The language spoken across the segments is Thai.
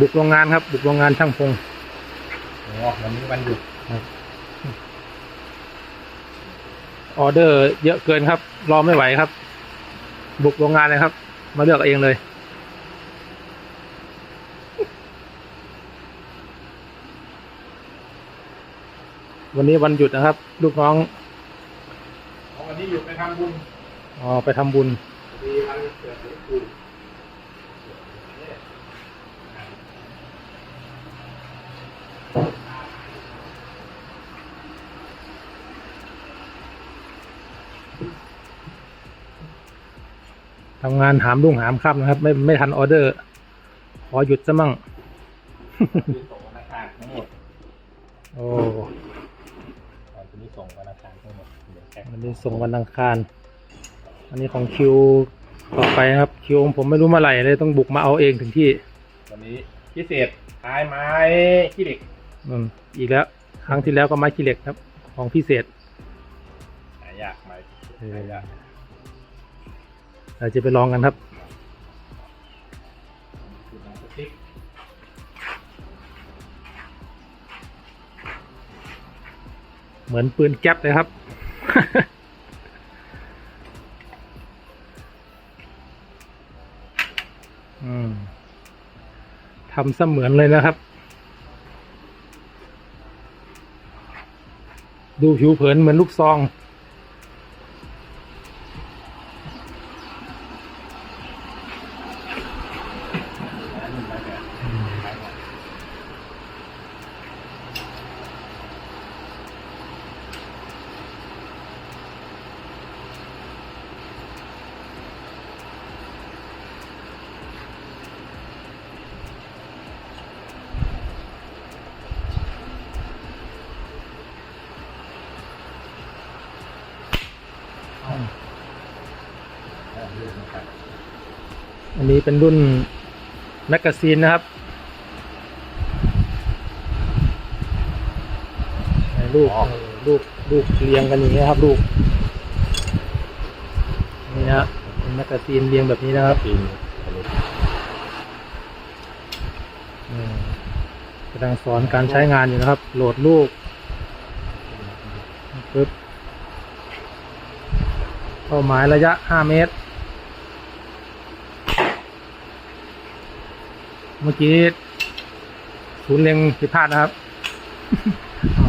บุกโรงงานครับ บุกโรงงานช่างพงอ๋อวันนี้วันหยุดออเดอร์ เยอะเกินครับ รอไม่ไหวครับ บุกโรงงานเลยครับ มาเลือกเองเลย วันนี้วันหยุดนะครับ ลูกน้องอ๋อวันนี้หยุดไปทำบุญอ๋อไปทำบุญ ดีวันเกิดหลวงปู่ ทำงานหามรุ่งหามค่ำนะครับ ไม่ไม่ทันออเดอร์ ขอหยุดซะมั่งคือส่งธนาคารทั้งหมดโอ้ตอนนี้ส่งธนาคารทั้งหมดเดี๋ยวแค่วันนี้ส่งวันอังคาร อันนี้ของคิวต่อไปนะครับคิวของผมไม่รู้เมื่อไหร่เลยต้องบุกมาเอาเองถึงที่ วันนี้พิเศษท้ายไม้ขี้เหล็กอืมอีกแล้ว ครั้งที่แล้วก็ไม้ขี้เหล็กครับ ของพิเศษหายากไม้เออหายาก เราจะไปลองกันครับเหมือนปืนแก๊ปเลยครับ ทำเสมือนเลยนะครับ ดูผิวเผินเหมือนลูกซอง อันนี้ไม้แบบไม้แบบอ่าเรื่องอันนี้เป็นรุ่น แมกกาซีนนะครับในลูกเออลูกลูกเรียงกันอย่างนี้ยครับลูกนี่นะเป็นแมกกาซีนเรียงแบบนี้นะครับปีนผลิตอืมกำลังสอนการใช้งานอยู่นะครับ โหลดลูกปึ๊บเป้าหมายระยะ 5 เมตร เมื่อกี้ศูนย์เล็งผิดพลาดนะครับ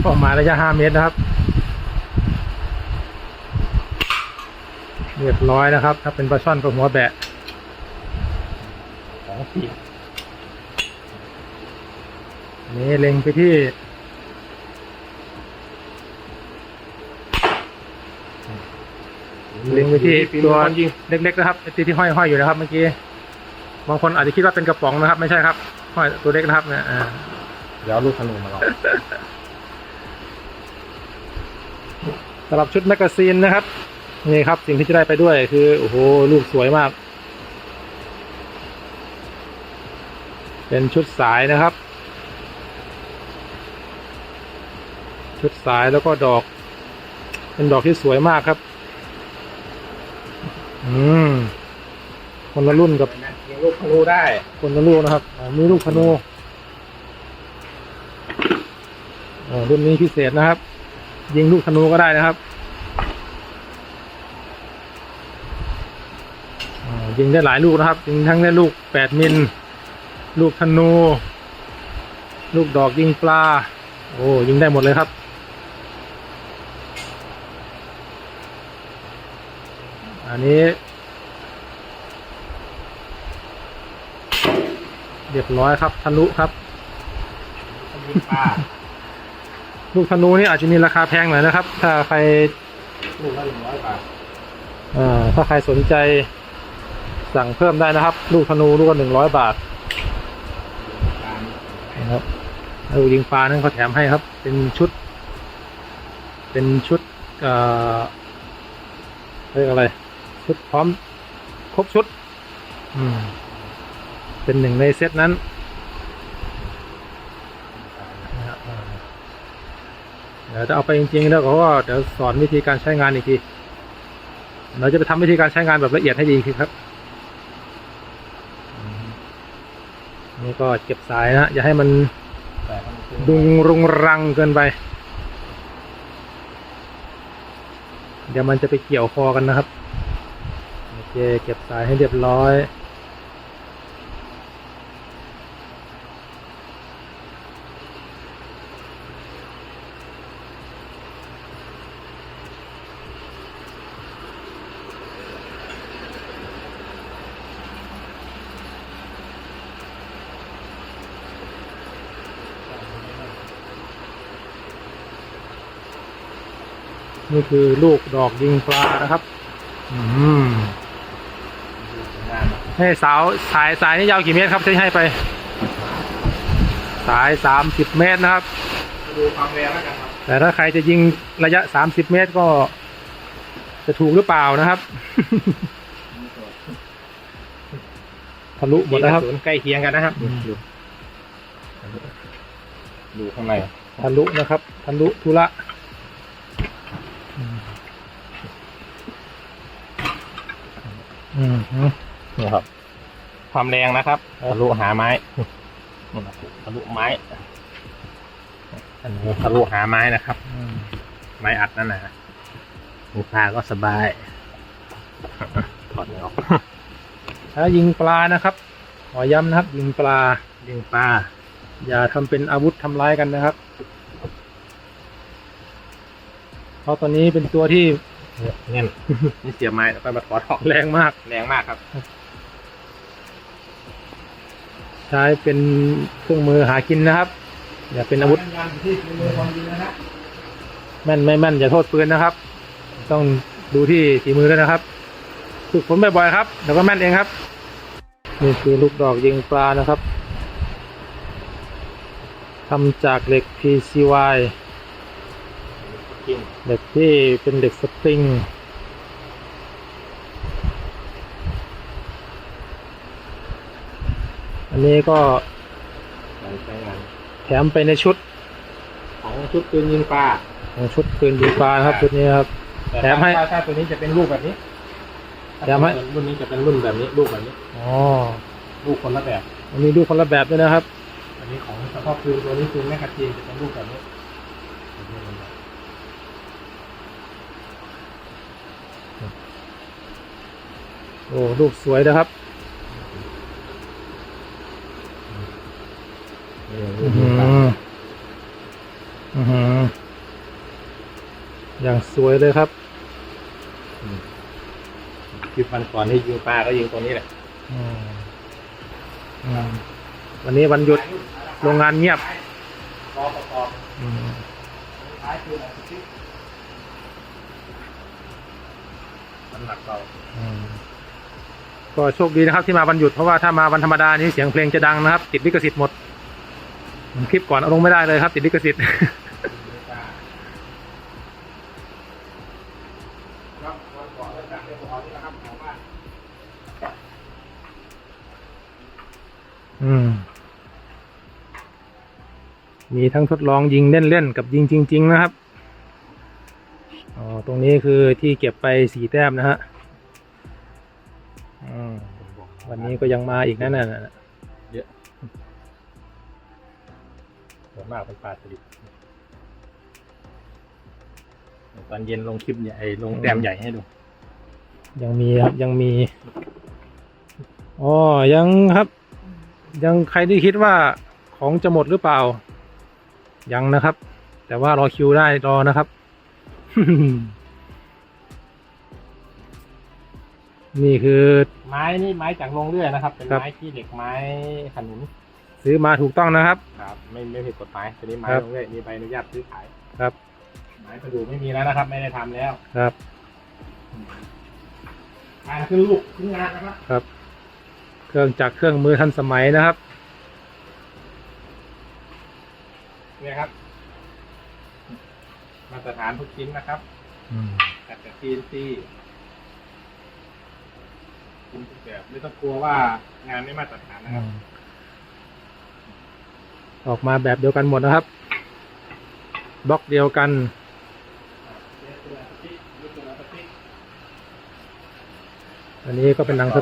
เป้าหมาระยะ5เมตรนะครับเรียบร้อยนะครับ ถ้าเป็นปลาช่อนกับหัวแบะของจริงนี่เล็งไปที่เล็งไปที่ตัวเล็กๆนะครับไอ้ที่ที่ห้อยๆอยู่นะครับเมื่อกี้ บางคนอาจจะคิดว่าเป็นกระป๋องนะครับ ไม่ใช่ครับห้อยตัวเล็กนะครับเนี่ยอ่าเดี๋ยวเอาลูกธนูมาลองสำหรับชุดแมกกาซีนนะครับนี่ครับ สิ่งที่จะได้ไปด้วยคือโอ้โหลูกสวยมาก เป็นชุดสายนะครับ ชุดสายแล้วก็ดอก เป็นดอกที่สวยมากครับ อืม คนละรุ่นกับยิงลูกธนูได้ คนละลูกนะครับอ่ามีลูกธนูอ่ารุ่นนี้พิเศษนะครับ ยิงลูกธนูก็ได้นะครับอ่ายิงได้หลายลูกนะครับ ยิงทั้งได้ลูกแปดมิล ลูกธนู ลูกดอกยิงปลา โอ้ยิงได้หมดเลยครับ อันนี้ เรียบร้อยครับทะลุครับยิงปลาลูกธนูนี่อาจจะมีราคาแพงหน่อยนะครับ ถ้าใครลูกละหนึ่งร้อยบาทเอ่อถ้าใครสนใจสั่งเพิ่มได้นะครับ ลูกธนูลูกละหนึ่งร้อยบาทตามนะครับแล้วลูกยิงปลานั่นเขาแถมให้ครับ เป็นชุด เป็นชุดเอ่อเรียกอะไร ชุดพร้อม ครบชุด อืม เป็นหนึ่งในเซตนั้นเดี๋ยวจะเอาไปจริงๆแล้วก็เดี๋ยวสอนวิธีการใช้งานอีกทีเราจะไปทำวิธีการใช้งานแบบละเอียดให้ดีครับ นี่ก็เก็บสายนะ อย่าให้มันแต่ให้มันขึ้นดุงรุงรังเกินไป เดี๋ยวมันจะไปเกี่ยวคอกันนะครับ โอเค เก็บสายให้เรียบร้อย นี่คือลูกดอกยิงปลานะครับ อืมงานให้สาวสายสายนี่ยาวกี่เมตรครับที่ให้ไป สายสามสิบเมตรนะครับดูความแรงแล้วกันครับ แต่ถ้าใครจะยิงระยะสามสิบเมตรก็ จะถูกหรือเปล่านะครับทะลุหมดแล้วครับศูนย์ใกล้เคียงกันนะครับอืมดูดูข้างในทะลุนะครับทะลุทุระอืม อืมอืมนี่ครับ ความแรงนะครับทะลุหาไม้ทะลุไม้ อันนี้ทะลุหาไม้นะครับอืมไม้อัดนั่นนะมือปลาก็สบายถอดไม่ออกถ้ายิงปลานะครับขอย้ำนะครับ ยิงปลา ยิงปลา อย่าทำเป็นอาวุธทำร้ายกันนะครับ เพราะตัวนี้เป็นตัวที่ เนี่ยนี่เสียบไม้แล้วก็มาถอดออกแรงมาก แรงมากครับ ใช้เป็นเครื่องมือหากินนะครับ อย่าเป็นอาวุธงานที่มือความดีนะฮะแม่นไม่แม่นอย่าโทษปืนนะครับ ต้องดูที่ฝีมือด้วยนะครับฝึกฝนบ่อยๆครับเดี๋ยวก็แม่นเองครับนี่คือลูกดอกยิงปลานะครับทำจากเหล็ก PCY กินเหล็กที่เป็นเหล็กสปริงอันนี้ก็การใช้งานแถมไปในชุดของชุดปืนยิงปลาของชุดปืนยิงปลานะครับชุดนี้ครับต่แถมให้ถ้าถ้าตัวนี้จะเป็นลูกแบบนี้แถมให้รุ่นนี้จะเป็นรุ่นแบบนี้ลูกแบบนี้อ๋อลูกคนละแบบมันมีดูคนละแบบด้วยนะครับ อันนี้ของเฉพาะปืนตัวนี้ปืนแมกกาซีนจะเป็นลูกแบบนี้ โอ้ลูกสวยนะครับนี่อือหืออือหืออย่างสวยเลยครับคลิปวันก่อนที่ยิงปลาก็ยิงตัวนี้แหละอืมอืมวันนี้วันหยุดโรงงานเงียบรอประกอบอืมท้ายคืออะไรที่มันหนักเราอืม ก็โชคดีนะครับที่มาวันหยุดเพราะว่าถ้ามาวันธรรมดานี้เสียงเพลงจะดังนะครับ ติดลิขสิทธิ์หมดคลิปก่อนเอาลงไม่ได้เลยครับ ติดลิขสิทธิ์มีทั้งทดลองยิงเล่นๆกับยิงจริง ๆ นะครับ อ๋อ ตรงนี้คือที่เก็บไปสี่แต้มนะฮะ วันนี้ก็ยังมาอีกนั่นน่ะเยอะส่วนมากเป็นปลาสลิดตอนเย็นลงคลิปใหญ่ลงแต้มใหญ่ให้ดู ยังมีครับยังมีอ๋อยังครับ ยังใครที่คิดว่าของจะหมดหรือเปล่า ยังนะครับ แต่ว่ารอคิวได้รอนะครับ นี่คือ ไม้นี่ไม้จากโรงเรื่อยนะครับ เป็นครับ ไม้ขี้เหล็กไม้ขนุนซื้อมาถูกต้องนะครับ ครับ ไม่ไม่ผิดกฎหมายตัวนี้ไม้ครับโรงเรื่อยมีใบอนุญาตซื้อขายครับ ไม้กระดูกไม่มีแล้วนะครับ ไม่ได้ทำแล้วครับงานขึ้นลูกขึ้นงานนะครับครับ เครื่องจักรเครื่องมือทันสมัยนะครับ เนี่ยครับ มาตรฐานทุกชิ้นนะครับ อืมจัดจาก CNC คุมทุกแบบไม่ต้องกลัวว่างานไม่มาตรฐานนะครับออกมาแบบเดียวกันหมดนะครับ บล็อกเดียวกัน อันนี้ก็เป็นหนังส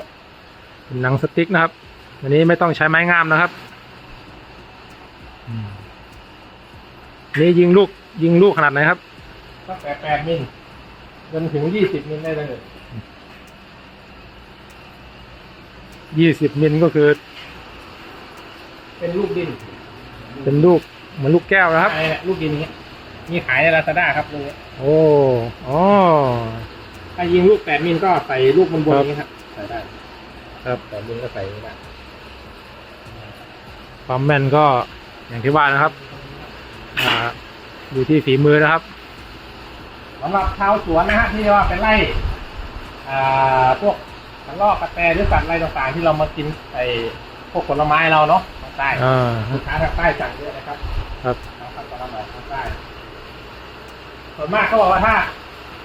เป็นหนังสติ๊กนะครับ อันนี้ไม่ต้องใช้ไม้งามนะครับอืมนี่ยิงลูกยิงลูกขนาดไหนครับ ตั้งแต่แปดมิลจนถึงยี่สิบมิลได้เลย ยี่สิบมิลก็คือ เป็นลูกดินเป็นลูกเหมือนลูกแก้วนะครับขายเนี่ยลูกดินนี้มีขายในลาซาด้าครับตรงนี้โอ้อ๋อ ถ้ายิงลูกแปดมิลก็ใส่ลูกบนบนครับนี้ครับใส่ได้ครับ แปดมิลก็ใส่อย่างนี้ได้ความแม่นก็อย่างที่ว่านะครับ อ่า อยู่ที่ฝีมือนะครับ สำหรับชาวสวนนะฮะที่ว่าเป็นไร่อ่าพวก กระรอกกระแตหรือสัตว์อะไรต่างๆที่เรามากินไอ้พวกผลไม้เราเนาะทางใต้อ่าลูกค้าทางใต้สั่งเยอะนะครับ ครับทางภาคตะวันออกทางใต้ส่วนมากเขาบอกว่าถ้า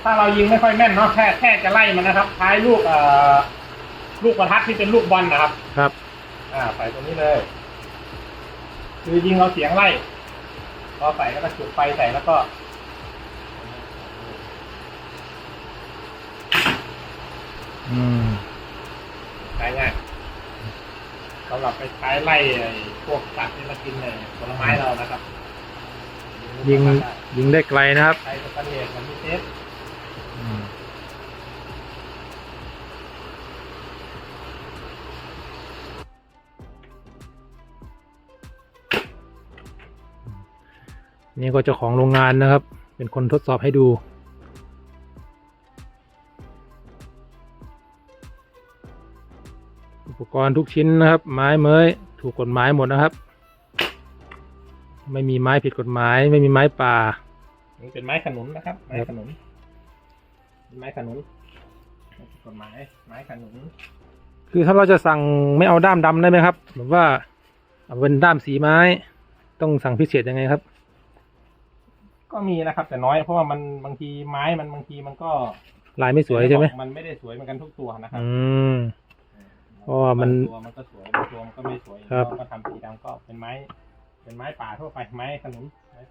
ถ้าเรายิงไม่ค่อยแม่นเนาะแค่แค่จะไล่มันนะครับท้ายลูกเอ่อลูกประทัดที่เป็นลูกบอลนะครับ ครับ อ่าใส่ตรงนี้เลย คือยิงเราเสียงไล่พอใส่แล้วก็จุดไฟใส่แล้วก็อืม ใช้ง่ายสำหรับไปใช้ไล่ไอ้พวกสัตว์ที่มากินในผลไม้เรานะครับยิงยิงได้ไกลนะครับใช้สแตนเลสมันมีเทสอืมนี่ก็เจ้าของโรงงานนะครับ เป็นคนทดสอบให้ดู รณ์ทุกชิ้นนะครับ ไม้เมยถูกกฎหมายหมดนะครับ ไม่มีไม้ผิดกฎหมาย ไม่มีไม้ป่านี่เป็นไม้ขนุนนะครับ ไม้ครับขนุนเป็นไม้ขนุนไม่ผิดกฎหมายไม้ขนุน คือถ้าเราจะสั่งไม่เอาด้ามดำได้ไหมครับแบบว่าเอาเป็นด้ามสีไม้ ต้องสั่งพิเศษยังไงครับ ก็มีนะครับ แต่น้อยเพราะว่ามันบางทีไม้มันบางทีมันก็ลายไม่สวยใช่ไหมมันไม่ได้สวยเหมือนกันทุกตัวนะครับ อืม เพราะว่ามันบงตัวมันก็สวยบางตัวมันก็ไม่สวยครับ เราก็ทำสีดำก็เป็นไม้ เป็นไม้ป่าทั่วไปไม้ขนุน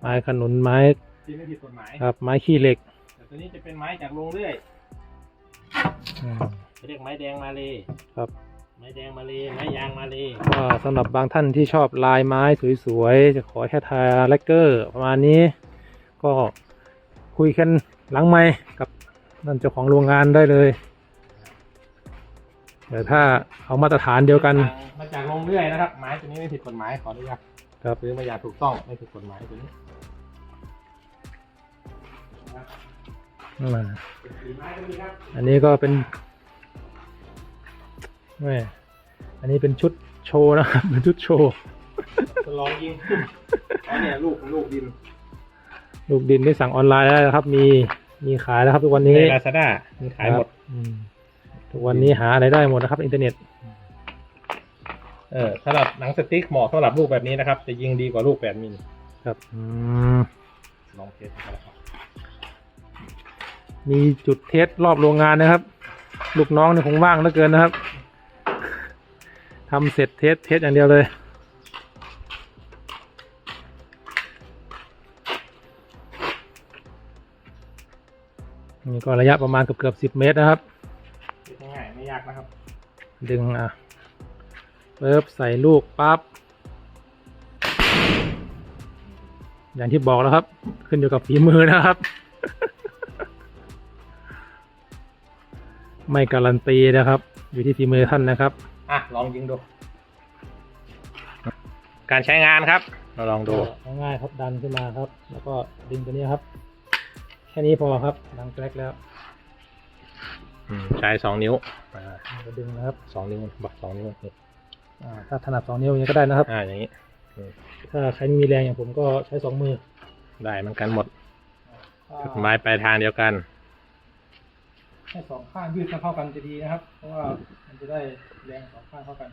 ไม้ขนุนไม้ที่ไม่ผิดกฎหมายครับ ไม้ขี้เหล็กแต่ตัวนี้จะเป็นไม้จากโรงเรื่อยอืมเขาเรียกไม้แดงมาเลยครับ ไม้แดงมาเลยไม้ยางมาเลยก็สำหรับบางท่านที่ชอบลายไม้สวยๆ จะขอแค่ทาแลกเกอร์ประมาณนี้ ก็คุยกันหลังไม้กับนั่นเจ้าของโรงงานได้เลย แต่ถ้าเอามาตรฐานเดียวกัน มาจากโรงเรื่อยนะครับ ไม้ตัวนี้ไม่ผิดกฎหมายขออนุญาตครับซื้อมาอย่างถูกต้องไม่ผิดกฎหมายตัวนี้อ่าเป็นสีไม้ก็มีครับอันนี้ก็เป็นแม่อันนี้เป็นชุดโชว์นะครับ เป็นชุดโชว์จะลองยิงอันเนี้ยลูกลูกดิน ลูกดินที่สั่งออนไลน์ได้แล้วครับ มีมีขายแล้วครับทุกวันนี้ในลาซาด้ามีขายหมดครับอืมทุก วันนี้หาอะไรได้หมดนะครับ อินเทอร์เน็ต เออสำหรับหนังสติ๊กเหมาะสำหรับลูกแบบนี้นะครับ จะยิงดีกว่าลูกแปดมิลครับอืมลองเทสดูนะครับมีจุดเทสรอบโรงงานนะครับ ลูกน้องนี่คงว่างเหลือเกินนะครับทำเสร็จเทสเทสอย่างเดียวเลยนี่ก็ระยะประมาณเกือบเกือบสิบเมตรนะครับเทสง่ายๆไม่ยากนะครับ ดึงอะเปิบใส่ลูกปั๊บอย่างที่บอกแล้วครับ ขึ้นอยู่กับฝีมือนะครับ ไม่การันตีนะครับ อยู่ที่ฝีมือท่านนะครับ อะ ลองยิงดู การใช้งานครับ เราลองดูง่ายๆครับดันขึ้นมาครับ แล้วก็ดึงตัวนี้ครับ แค่นี้พอครับดังแกลกแล้วอืม ใช้สองนิ้วอ่าก็ดึงนะครับสองนิ้วบักสองนิ้วนี่อ่าถ้าถนัดสองนิ้วอย่างนี้ก็ได้นะครับ อ่าอย่างนี้ ถ้าใครไม่มีแรงอย่างผมก็ใช้สองมือ ได้เหมือนกันหมดอ่าจุดหมายปลายทางเดียวกันให้สองข้างยืดเท่ากันจะดีนะครับ เพราะว่ามันจะได้แรงสองข้างเท่ากัน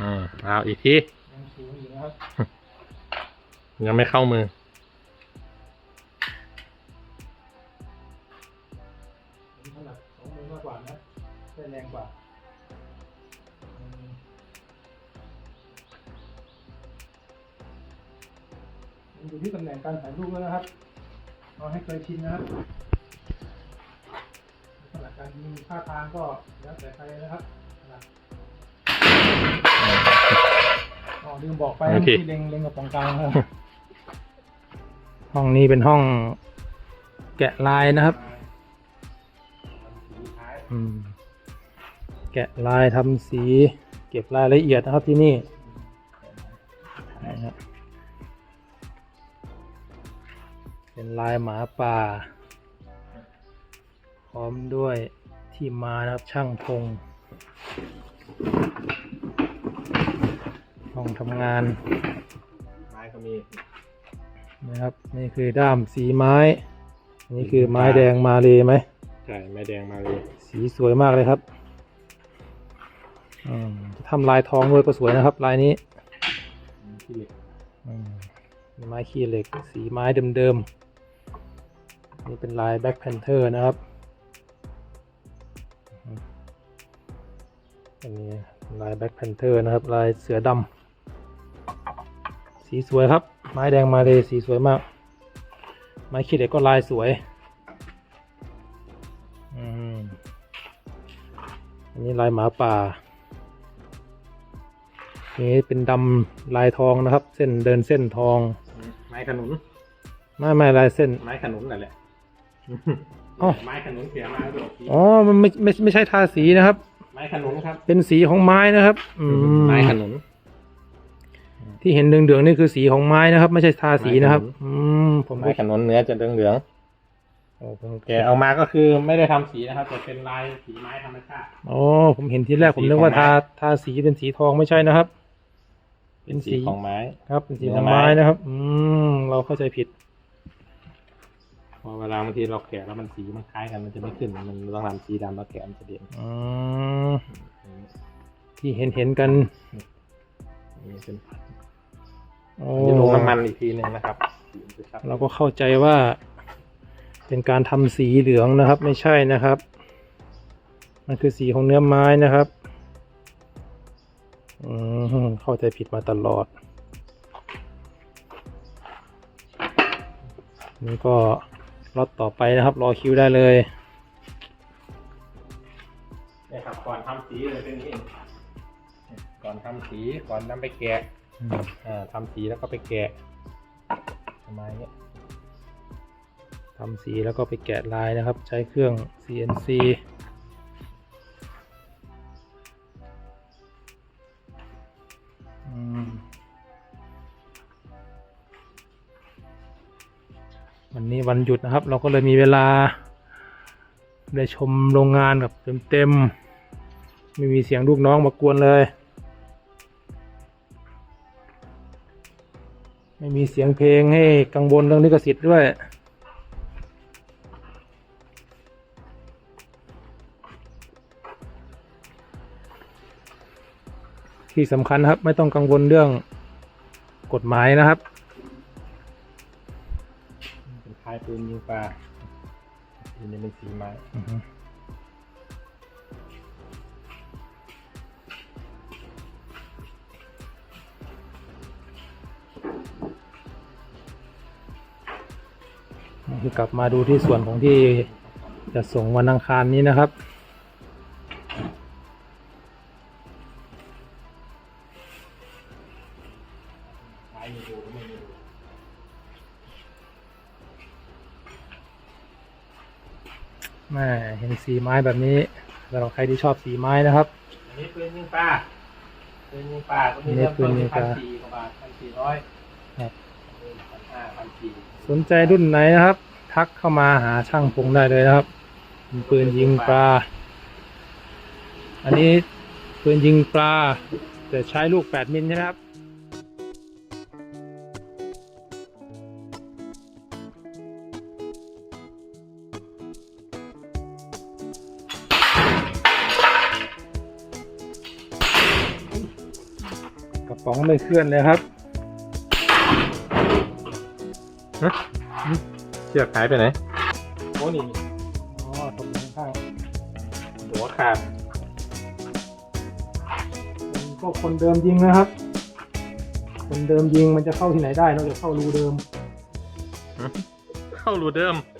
อืมเอาอีกทียังสูงอยู่นะครับ ยังไม่เข้ามือผมถนัดสองมือมากกว่านะได้แรงกว่าอืมมันอยู่ที่ตำแหน่งการถ่ายรูปแล้วนะครับเอาให้เคยชินนะครับถนัดการยิงมีท่าทางก็แล้วแต่ใครนะครับนะอ๋อลืมบอกไปโอเค ที่เล็งเล็งกับตรงกลางนะครับ ห้องนี้เป็นห้องแกะลายนะครับ แกะลายทำสี เก็บรายละเอียดนะครับที่นี่เป็นลายหมาป่า พร้อมด้วยที่มานะครับช่างพงห้องทำงานไม้ก็มี นะครับ นี่คือด้ามสีไม้ นี่คือไม้แดงมาเลยไหมใช่ไม้แดงมาเลยสีสวยมากเลยครับอืมทำลายทองด้วยก็สวยนะครับ ลายนี้ที่เหล็กอืมเป็นไม้ขี้เหล็ก สีไม้เดิมๆ นี่เป็นลายแบ็คแพนเทอร์นะครับอืมอันนี้ลายแบ็คแพนเทอร์นะครับ ลายเสือดำสีสวยครับ ไม้แดงมาเลยสีสวยมาก ไม้ขี้เหล็กก็ลายสวยอืมอันนี้ลายหมาป่านี่เป็นดำลายทองนะครับ เส้นเดินเส้นทอง ไม้ขนุนไม่ไม่ลายเส้น ไม้ขนุนนั่นแหละอ๋อไม้ขนุนเสียมาแล้วอ๋อมันไม่ไม่ไม่ใช่ทาสีนะครับ ไม้ขนุนครับ เป็นสีของไม้นะครับอืมไม้ขนุน ที่เห็นเดืองๆนี่คือสีของไม้นะครับ ไม่ใช่ทาสีนะครับไม้ขนุนอืมผมไม้ขนุนเนื้อจะเหลืองเหลืองโอ้ผมๆแกะเอามาก็คือไม่ได้ทำสีนะครับแต่เป็นลายสีไม้ธรรมชาติ อ๋อผมเห็นทีแรกผมนึกว่าสีของไม้ทาทาสีเป็นสีทองไม่ใช่นะครับ เป็นสีสีของไม้ ครับเป็นสีเนื้ขอองไม้ไม้นะครับ อืมเราเข้าใจผิด พอเวลาบางทีเราแกะแล้วมันสีมันคล้ายกันมันจะไม่ขึ้น มันต้องทำสีดำแล้วแกะมันจะเด่นอืมที่เห็นเห็นกัน นี่เป็นโอ้ จะลงน้ำมันอีกทีหนึ่งนะครับ เราก็เข้าใจว่า เป็นการทำสีเหลืองนะครับ ไม่ใช่นะครับ มันคือสีของเนื้อไม้นะครับอืมเข้าใจผิดมาตลอด นี่ก็ล็อตต่อไปนะครับ รอคิวได้เลยนี่ยครับก่อนทำสีเลยเป็นอย่งนี้ก่อนทำสีก่อนนำไปแกะ อ่าทำสีแล้วก็ไปแกะประมาณนี้ทำสีแล้วก็ไปแกะลายนะครับ ใช้เครื่อง CNC วันนี้วันหยุดนะครับ เราก็เลยมีเวลา ได้ชมโรงงานแบบเต็มๆ ไม่มีเสียงลูกน้องมากวนเลย ไม่มีเสียงเพลงให้กังวลเรื่องลิขสิทธิ์ด้วย ที่สำคัญนะครับไม่ต้องกังวลเรื่องกฎหมายนะครับเป็นคล้ายปืนยิงปลาปืนจะเป็นสีไม้ กลับมาดูที่ส่วนของที่จะส่งวันอังคารนี้นะครับคล้ายมีดูก็ไม่มีดูแม่เห็นสีไม้แบบนี้สำหรับใครที่ชอบสีไม้นะครับ อันนี้ปืนยิงปลาปืนยิงปลาก็มีอันนี้เริ่มปืต้นนยิที่งปพัลานสี่กว่าบาทพันสี่ร้อยครับพันห้าพันสี่สนใจรุ่นไหนนะครับ ทักเข้ามาหาช่างพงได้เลยนะครับปืนยิงปลา อันนี้ปืนยิงปลา แต่ใช้ลูก 8 มิลใช่ไหมครับกระป๋องไม่เคลื่อนเลยครับ เชือกหายไปไหนโอ้นี่อ๋อตรงข้างหัวขาดๆเป็นพวกคนเดิมยิงนะครับ คนเดิมยิงมันจะเข้าที่ไหนได้นอกจากเข้ารูเดิม เข้ารูเดิมอ้าวพี่น้อง